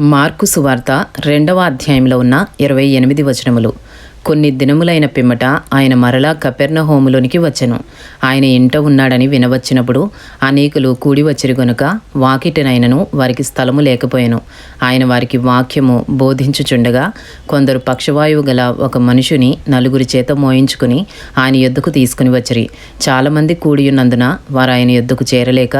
Mark సువార్త రెండవ అధ్యాయంలో ఉన్న ఇరవై ఎనిమిది వచనములు. కొన్ని దినములైన పిమ్మట ఆయన మరలా కపెర్ణ హోములోనికి వచ్చెను. ఆయన ఇంట ఉన్నాడని వినవచ్చినప్పుడు అనేకులు కూడి వచ్చిరి గనుక వాకిటినైనను వారికి స్థలము లేకపోయాను. ఆయన వారికి వాక్యము బోధించుచుండగా కొందరు పక్షవాయువు గల ఒక మనుషుని నలుగురి చేత మోయించుకుని ఆయన యొద్దకు తీసుకుని వచ్చిరి. చాలామంది కూడియున్నందున వారు ఆయన యొద్దకు చేరలేక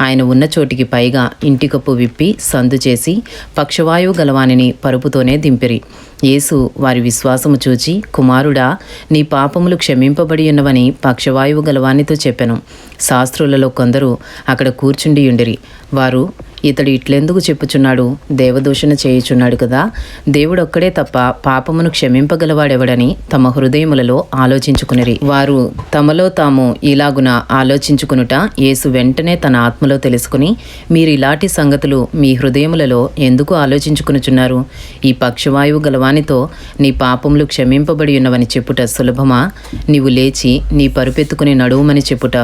ఆయన ఉన్న చోటికి పైగా ఇంటి కప్పు విప్పి సందు చేసి పక్షవాయువు గలవానిని పరుపుతోనే దింపిరి. యేసు వారి విశ్వాసము చూచి కుమారుడా నీ పాపములు క్షమింపబడి ఉన్నవని పక్షవాయువు గలవానితో చెప్పెను. శాస్త్రులలో కొందరు అక్కడ కూర్చుండి ఉండిరి వారు ఇతడు ఇట్లెందుకు చెప్పుచున్నాడు? దేవదూషణ చేయుచున్నాడు కదా? దేవుడొక్కడే తప్ప పాపమును క్షమింపగలవాడెవడని తమ హృదయములలో ఆలోచించుకునిరి. వారు తమలో తాము ఇలాగున ఆలోచించుకునుట యేసు వెంటనే తన ఆత్మలో తెలుసుకుని మీరు ఇలాంటి సంగతులు మీ హృదయములలో ఎందుకు ఆలోచించుకునుచున్నారు? ఈ పక్షవాయువు గలవానితో నీ పాపములు క్షమింపబడి ఉన్నవని చెప్పుట సులభమా? నీవు లేచి నీ పరుపెత్తుకుని నడువుమని చెప్పుట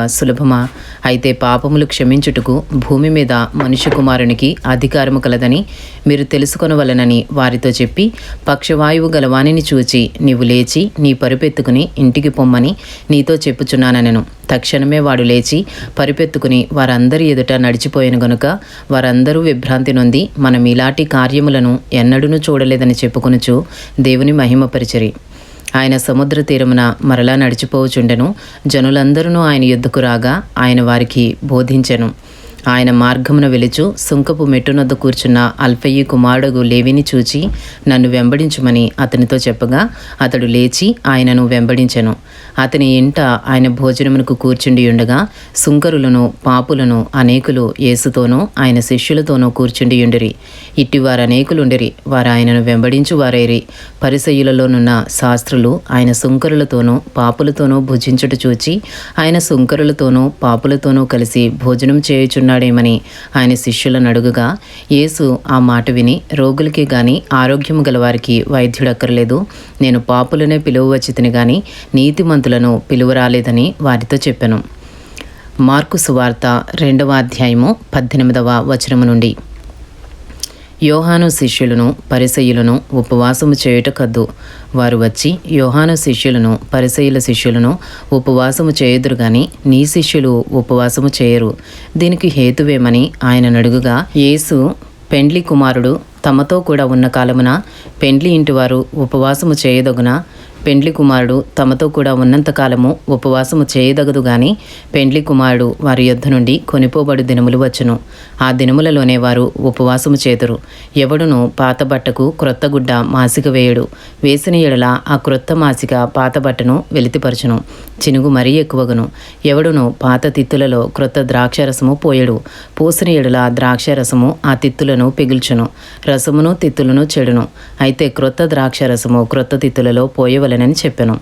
సులభమా అయితే పాపములు క్షమించుటకు భూమి మీద మనుష్య కుమారునికి అధికారము కలదని మీరు తెలుసుకొనవలనని వారితో చెప్పి పక్షవాయువు గలవానిని చూచి నీవు లేచి నీ పరుపెత్తుకుని ఇంటికి పొమ్మని నీతో చెప్పుచున్నానెను తక్షణమే వాడు లేచి పరిపెత్తుకుని వారందరి ఎదుట నడిచిపోయిన గనుక వారందరూ విభ్రాంతి నొంది మనం ఇలాంటి కార్యములను ఎన్నడూనూ చూడలేదని చెప్పుకొనుచు దేవుని మహిమపరిచరి ఆయన సముద్ర తీరమున మరలా నడిచిపోవచుండెను. జనులందరూ ఆయన యుద్ధకు రాగా ఆయన వారికి బోధించెను. ఆయన మార్గమున వెలుచు సుంకపు మెట్టునొద్ద కూర్చున్న అల్ఫయ్యి కుమారుడు లేవిని చూచి నన్ను వెంబడించుమని అతనితో చెప్పగా అతడు లేచి ఆయనను వెంబడించెను. అతని ఇంట ఆయన భోజనమునకు కూర్చుండి ఉండగా సుంకరులను పాపులను అనేకులు యేసుతోనూ ఆయన శిష్యులతోనూ కూర్చుండి ఉండిరి. ఇట్టివారు అనేకులుండిరి వారు ఆయనను వెంబడించు వారైరి పరిసయులలోనున్న శాస్త్రులు ఆయన సుంకరులతోనూ పాపులతోనూ భుజించుట చూచి ఆయన సుంకరులతోనూ పాపులతోనూ కలిసి భోజనం చేయుచున్నాడేమని ఆయన శిష్యులను అడుగుగా యేసు ఆ మాట విని రోగులకి గాని ఆరోగ్యము గలవారికి వైద్యుడక్కర్లేదు. నేను పాపులనే పిలువవచ్చితిని గాని నీతిమంతులను పిలువరాలేదని వారితో చెప్పాను. మార్కు సువార్త రెండవ అధ్యాయము పద్దెనిమిదవ వచనము నుండి. యోహాను శిష్యులను పరిసయులను ఉపవాసము చేయుట కద్దు వారు వచ్చి యోహాను శిష్యులను పరిసయుల శిష్యులను ఉపవాసము చేయుదురు గాని నీ శిష్యులు ఉపవాసము చేయరు. దీనికి హేతువేమని ఆయన నడుగుగా యేసు పెండ్లి కుమారుడు తమతో కూడా ఉన్న కాలమున పెండ్లి ఇంటివారు ఉపవాసము చేయదగున? పెండ్లి కుమారుడు తమతో కూడా ఉన్నంతకాలము ఉపవాసము చేయదగదు గాని పెండ్లి కుమారుడు వారి యొద్ధ నుండి కొనిపోబడు దినములు వచ్చును. ఆ దినములలోనే వారు ఉపవాసము చేదురు. ఎవడును పాత బట్టకు క్రొత్త గుడ్డ మాసిక వేయడు. వేసిన ఎడల ఆ క్రొత్త మాసిక పాత బట్టను వెలితిపరచును. చినుగు మరీ ఎక్కువగును. ఎవడును పాత తిత్తులలో క్రొత్త ద్రాక్షరసము పోయడు. పోసిన ఎడల ద్రాక్షరసము ఆ తిత్తులను పిగుల్చును. రసమును తిత్తులను చెడును. అయితే క్రొత్త ద్రాక్షరసము క్రొత్త తిత్తులలో చేయాలనని చెప్పెను.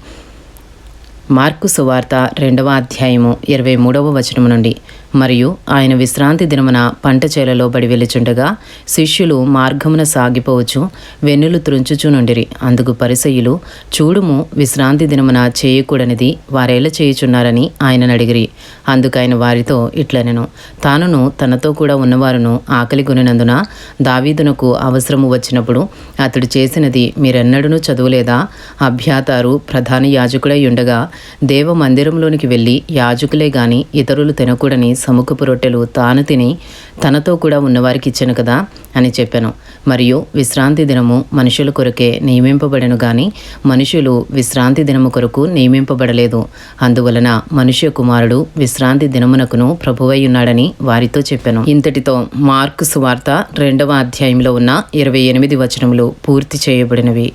మార్కు సువార్త రెండవ అధ్యాయము ఇరవై మూడవ వచనము నుండి. మరియు ఆయన విశ్రాంతి దినమున పంట చేలలో బడి వెళ్ళుచుండగా శిష్యులు మార్గమున సాగిపోవచ్చు వెన్నులు త్రుంచుచునుండిరి. అందుకు పరిసయులు చూడుము విశ్రాంతి దినమున చేయకూడనిది వారేలా చేయుచున్నారని ఆయన అడిగిరి. అందుకు ఆయన వారితో ఇట్లనెను తానును తనతో కూడా ఉన్నవారును ఆకలి కొనినందున దావీదునకు అవసరము వచ్చినప్పుడు అతడు చేసినది మీరెన్నడూ చదువులేదా? అభ్యాతారు ప్రధాన యాజకుడై ఉండగా దేవ మందిరంలోనికి వెళ్ళి యాజకులే గాని ఇతరులు తినకూడని సముఖపు రొట్టెలు తాను తిని తనతో కూడా ఉన్నవారికి ఇచ్చాను కదా అని చెప్పాను. మరియు విశ్రాంతి దినము మనుషుల కొరకే నియమింపబడను గాని మనుషులు విశ్రాంతి దినము కొరకు నియమింపబడలేదు. అందువలన మనుష్య కుమారుడు విశ్రాంతి దినమునకును ప్రభువై ఉన్నాడని వారితో చెప్పాను. ఇంతటితో మార్కు సువార్త రెండవ అధ్యాయంలో ఉన్న ఇరవై ఎనిమిది వచనములు పూర్తి చేయబడినవి.